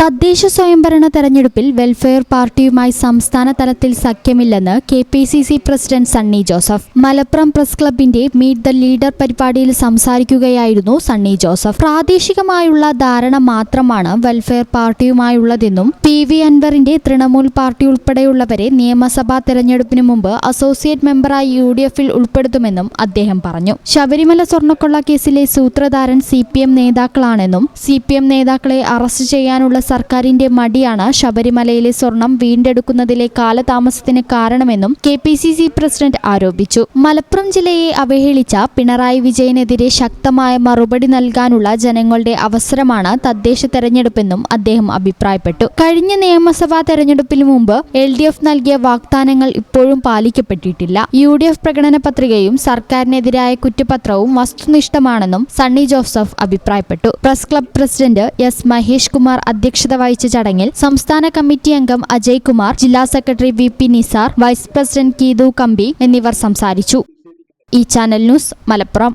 തദ്ദേശ സ്വയംഭരണ തെരഞ്ഞെടുപ്പിൽ വെൽഫെയർ പാർട്ടിയുമായി സംസ്ഥാന തലത്തിൽ സഖ്യമില്ലെന്ന് K P C C president Sunny Joseph. Malappuram press ക്ലബിന്റെ മീറ്റ് ദ ലീഡർ പരിപാടിയിൽ സംസാരിക്കുകയായിരുന്നു സണ്ണി ജോസഫ്. പ്രാദേശികമായുള്ള ധാരണ മാത്രമാണ് വെൽഫെയർ പാർട്ടിയുമായുള്ളതെന്നും പി വി അൻവറിന്റെ തൃണമൂൽ പാർട്ടി ഉൾപ്പെടെയുള്ളവരെ നിയമസഭാ തെരഞ്ഞെടുപ്പിന് മുമ്പ് അസോസിയേറ്റ് മെമ്പറായി യു ഡി എഫിൽ ഉൾപ്പെടുത്തുമെന്നും അദ്ദേഹം പറഞ്ഞു. ശബരിമല സ്വർണക്കൊള്ള കേസിലെ സൂത്രധാരൻ സി പി എം നേതാക്കളാണെന്നും സി പി എം നേതാക്കളെ അറസ്റ്റ് ചെയ്യാനുള്ള സർക്കാരിന്റെ മടിയാണ് ശബരിമലയിലെ സ്വർണം വീണ്ടെടുക്കുന്നതിലെ കാലതാമസത്തിന് കാരണമെന്നും K P C C president ആരോപിച്ചു. മലപ്പുറം ജില്ലയെ അവഹേളിച്ച പിണറായി വിജയനെതിരെ ശക്തമായ മറുപടി നൽകാനുള്ള ജനങ്ങളുടെ അവസരമാണ് തദ്ദേശ തെരഞ്ഞെടുപ്പെന്നും അദ്ദേഹം അഭിപ്രായപ്പെട്ടു. കഴിഞ്ഞ നിയമസഭാ തെരഞ്ഞെടുപ്പിന് മുമ്പ് എൽ ഡി എഫ് നൽകിയ വാഗ്ദാനങ്ങൾ ഇപ്പോഴും പാലിക്കപ്പെട്ടിട്ടില്ല. യു ഡി എഫ് പ്രകടന പത്രികയും സർക്കാരിനെതിരായ കുറ്റപത്രവും വസ്തുനിഷ്ഠമാണെന്നും സണ്ണി ജോസഫ് അഭിപ്രായപ്പെട്ടു. Press club president S Mahesh Kumar അധ്യക്ഷത വഹിച്ച ചടങ്ങിൽ സംസ്ഥാന കമ്മിറ്റി അംഗം അജയ് കുമാർ ജില്ലാ secretary V P Nisar vice president Keethu Kambi എന്നിവർ സംസാരിച്ചു. ഈ channel news Malappuram.